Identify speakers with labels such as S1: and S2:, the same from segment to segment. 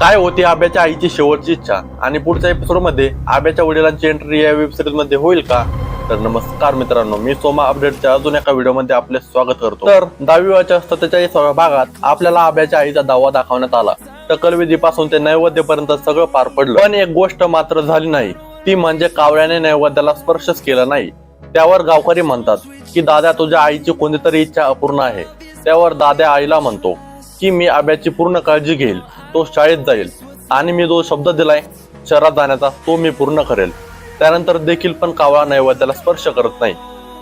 S1: काय होती आब्याच्या आईची शेवटची इच्छा? आणि पुढच्या एपिसोडमध्ये आब्याच्या वडिलांची एंट्री या वेब सिरीजमध्ये होईल का? तर नमस्कार मित्रांनो मी सोमा अपडेटच्या अजून एका व्हिडिओमध्ये आपले स्वागत करतो. तर दहावीच्या सत्तेचाळीसाव्या भागात आपल्याला आब्याच्या आईचा दावा दाखवण्यात आला. टकलविधीपासून ते नैवेद्यपर्यंत सगळं पार पडलं. पण एक गोष्ट मात्र झाली नाही. ती म्हणजे कावळ्याने नैवेद्याला स्पर्शच केला नाही. त्यावर गावकरी म्हणतात की दादा तुझ्या आईची कोणतीतरी इच्छा अपूर्ण आहे. त्यावर दाद्या आईला म्हणतो की मी आब्याची पूर्ण काळजी घेईल तो शाळेत जाईल. आणि मी जो शब्द दिलाय शहरात जाण्याचा तो मी पूर्ण करेल. त्यानंतर देखील पण कावळा नैवेद्याला स्पर्श करत नाही.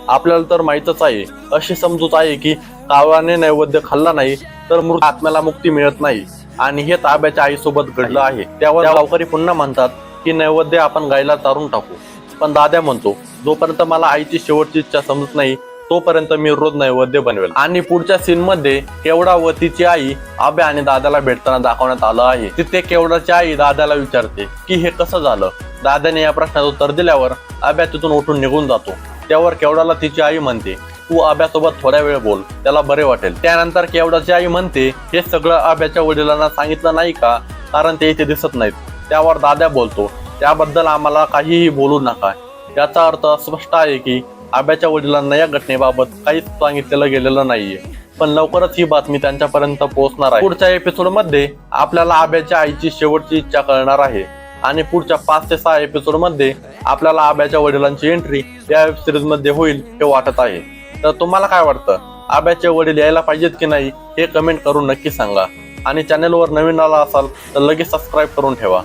S1: आपल्याला तर माहीतच आहे अशी समजूत आहे की कावळाने नैवेद्य खाल्ला नाही तर मृत आत्म्याला मुक्ती मिळत नाही. आणि हे ताब्याच्या आईसोबत घडलं आहे. त्यावर गावकरी पुन्हा म्हणतात की नैवेद्य आपण गायला तारून टाकू. पण दाद्या म्हणतो जोपर्यंत मला आईची शेवटची इच्छा समजत नाही तोपर्यंत मी रोज नैवेद्य बनवेल. आणि पुढच्या सीन मध्ये केवडा व तिची आई आब्या आणि दादाला भेटताना दाखवण्यात आलं आहे. तिथे केवडाची आई दादाला विचारते की हे कसं झालं? दादाने या प्रश्नाचं उत्तर दिल्यावर आब्या तिथून उठून निघून जातो. त्यावर केवडाला तिची आई म्हणते तू आब्यासोबत थोड्या वेळ बोल त्याला बरे वाटेल. त्यानंतर केवडाची आई म्हणते हे सगळं आब्याच्या वडिलांना सांगितलं नाही का? कारण ते इथे दिसत नाहीत. त्यावर दादा बोलतो त्याबद्दल आम्हाला काहीही बोलू नका. याचा अर्थ स्पष्ट आहे की आब्याच्या वडिलांना या घटनेबाबत काहीच सांगितलेलं गेलेलं नाहीये. पण लवकरच ही बातमी त्यांच्यापर्यंत पोहोचणार आहे. पुढच्या एपिसोडमध्ये आपल्याला आब्याच्या आईची शेवटची इच्छा कळणार आहे. आणि पुढच्या पाच ते सहा एपिसोडमध्ये आपल्याला आब्याच्या वडिलांची एंट्री या वेब सिरीजमध्ये होईल हे वाटत आहे. तर तुम्हाला काय वाटतं? आब्याचे वडील यायला पाहिजेत की नाही हे कमेंट करून नक्की सांगा. आणि चॅनेलवर नवीन आला असाल तर लगेच सबस्क्राईब करून ठेवा.